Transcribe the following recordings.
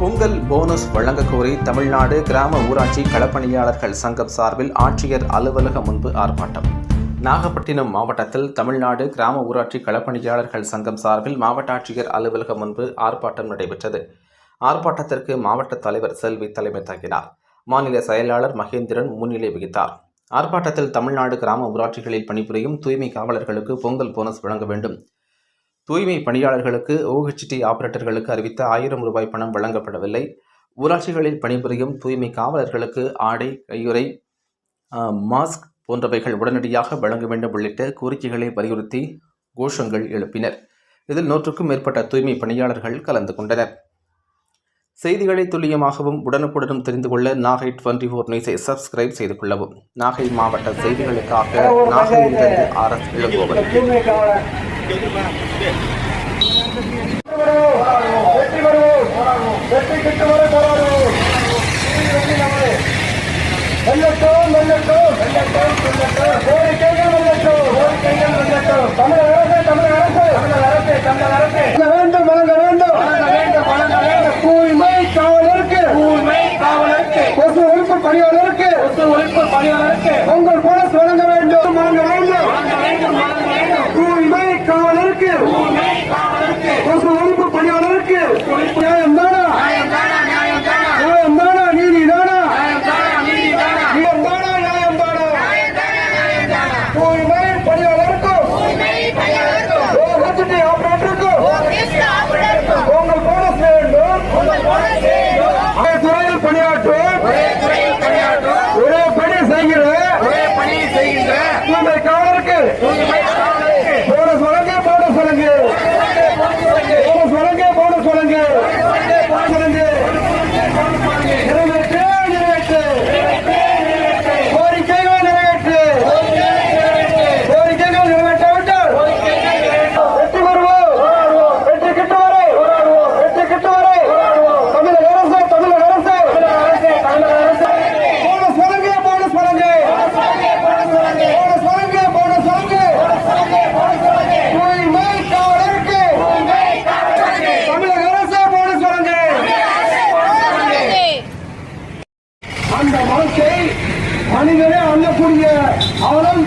Pongal bonus வழங்க கோரி தமிழ்நாடு கிராம ஊராட்சி களப்பணியாளர்கள் சங்கம் சார்பில் ஆட்சியர் அலுவலகம் முன்பு ஆர்ப்பாட்டம். நாகப்பட்டினம் மாவட்டத்தில் தமிழ்நாடு கிராம ஊராட்சி களப்பணியாளர்கள் சங்கம் சார்பில் மாவட்ட ஆட்சியர் அலுவலகம் முன்பு ஆர்ப்பாட்டம் நடைபெற்றது. ஆர்ப்பாட்டத்திற்கு மாவட்ட தலைவர் செல்வி தலைமை தாங்கினார். மாநில செயலாளர் மகேந்திரன் முன்னிலை வகித்தார். ஆர்ப்பாட்டத்தில் தமிழ்நாடு கிராம ஊராட்சிகளில் பணிபுரியும் தூய்மை காவலர்களுக்கு பொங்கல் போனஸ் வழங்க வேண்டும். தூய்மை பணியாளர்களுக்கு ஓஹெச்டி ஆபரேட்டர்களுக்கு அறிவித்த ஆயிரம் ரூபாய் பணம் வழங்கப்படவில்லை. ஊராட்சிகளில் பணிபுரியும் தூய்மை காவலர்களுக்கு ஆடை கையுறை மாஸ்க் போன்றவைகள் உடனடியாக வழங்க வேண்டும் உள்ளிட்ட கோரிக்கைகளை வலியுறுத்தி கோஷங்கள் எழுப்பினர். இதில் நூற்றுக்கும் மேற்பட்ட தூய்மை பணியாளர்கள் கலந்து கொண்டனர். செய்திகளை துல்லியமாகவும் உடனுக்குடனும் தெரிந்து கொள்ள நாகை டுவெண்ட்டி ஃபோர் நியூஸை சப்ஸ்கிரைப் செய்து கொள்ளவும். நாகை மாவட்ட செய்திகளுக்காக நாகையிலிருந்து ஆர் எஸ் இளங்கோவன். வெற்றி பெறுவோம் வெற்றி கிட்டு வரை போராடுவோம் வெள்ளட்டும் வெள்ளட்டும் வெள்ளட்டும் வெள்ளட்டும் கோரிக்கைகள் வெள்ளட்டும் கோரிக்கைகள் வெள்ளட்டும் தமிழக அரசு தமிழக அரசு தமிழக அரசு தமிழக அரசு வேண்டும். வழங்க வேண்டும் வழங்க வேண்டும் வழங்க வேண்டும் தூய்மை காவலருக்கு தூய்மை காவலருக்கு கொசு ஒழிப்பு பணியாளருக்கு கொசு ஒழிப்பு பணியாளருக்கு உங்கள் வழங்க வேண்டும் வழங்க வேண்டும் வழங்க வேண்டும் வழங்க வேண்டும் தூய்மை காவலருக்கு தூய்மை கொசு ஒழிப்பு பணியாளருக்கு நியாயம் தானா நியாயம் தானா? நீதி தானா? நியாயம் தானா நியாயம் தானா தூய்மை பணியாளருக்கும் ஆபரேட்டருக்கும் உங்கள் போனஸ் வேண்டும். ஒரே துறையில் பணியாற்றும் ஒரே பணி செய்கிற தூய்மை காவலருக்கு போனஸ் வழங்க போனஸ் வழங்க போனஸ் வழங்க போனஸ் வழங்க வழங்க நிறைவேற்று நிறைவேற்று கோரிக்கைகள் நிறைவேற்று கோரிக்கைகள் நிறைவேற்றாவிட்டால் வெற்றி பெறுவோம் வெற்றி கிட்டு வரை வெற்றி கிட்டு வரை தமிழக அரசு தமிழக அரசு தமிழக அரசு போனஸ் வழங்க போனஸ் வழங்க போனஸ் வழங்க போனஸ் வழங்க தூய்மை காவலருக்கு தமிழக அரசு போனஸ் வழங்க அந்த மனத்தை மனிதனே அள்ளக்கூடிய அவலம்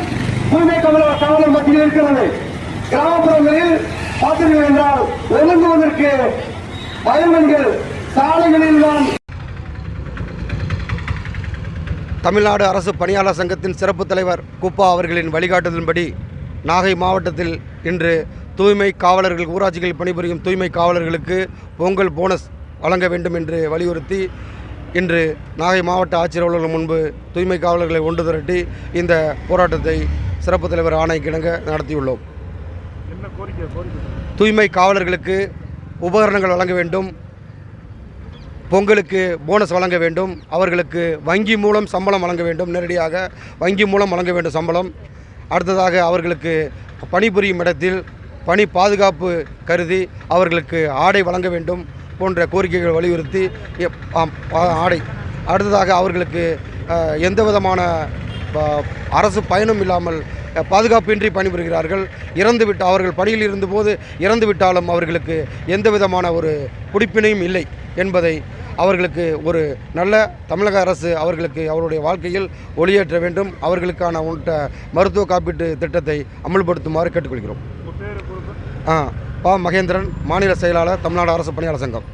தூய்மை கமல காவலர் மத்தியில் இருக்கிறது. கிராமப்புறங்களில் பார்த்தீர்கள் என்றால் ஒழுங்குவதற்கு பயன்கள் சாலைகளில் தான். தமிழ்நாடு அரசு பணியாளர் சங்கத்தின் சிறப்பு தலைவர் குப்பா அவர்களின் வழிகாட்டுதலின்படி நாகை மாவட்டத்தில் இன்று தூய்மை காவலர்கள் ஊராட்சிகளில் பணிபுரியும் தூய்மை காவலர்களுக்கு பொங்கல் போனஸ் வழங்க வேண்டும் என்று வலியுறுத்தி இன்று நாகை மாவட்ட ஆட்சியர் அலுவலகம் முன்பு தூய்மை காவலர்களை ஒன்று திரட்டி இந்த போராட்டத்தை சிறப்பு தலைவர் ஆணைக்கிணங்க நடத்தியுள்ளோம். தூய்மை காவலர்களுக்கு உபகரணங்கள் வழங்க வேண்டும். பொங்கலுக்கு போனஸ் வழங்க வேண்டும். அவர்களுக்கு வங்கி மூலம் சம்பளம் வழங்க வேண்டும். நேரடியாக வங்கி மூலம் வழங்க வேண்டும் சம்பளம். அடுத்ததாக அவர்களுக்கு பணிபுரியும் இடத்தில் பணி பாதுகாப்பு கருதி அவர்களுக்கு ஆடை வழங்க வேண்டும். போன்ற கோரிக்கைகள் வலியுறுத்தி எப்- ஆம், ஆடை. அடுத்ததாக அவர்களுக்கு எந்த விதமான ப- அரசு பயனும் இல்லாமல் பாதுகாப்பின்றி பணிபுரிகிறார்கள். இறந்து விட்டு அவர்கள் பணியில் இருந்தபோது இறந்துவிட்டாலும் அவர்களுக்கு எந்த விதமான ஒரு குடிப்பினையும் இல்லை என்பதை அவர்களுக்கு ஒரு நல்ல தமிழக அரசு அவர்களுக்கு அவருடைய வாழ்க்கையில் ஒளியேற்ற வேண்டும். அவர்களுக்கான உள்ள மருத்துவ காப்பீட்டு திட்டத்தை அமல்படுத்துமாறு கேட்டுக்கொள்கிறோம். ஆ. பா மகேந்திரன் மாநில செயலாளர் தமிழ்நாடு அரசு பணியாளர் சங்கம்.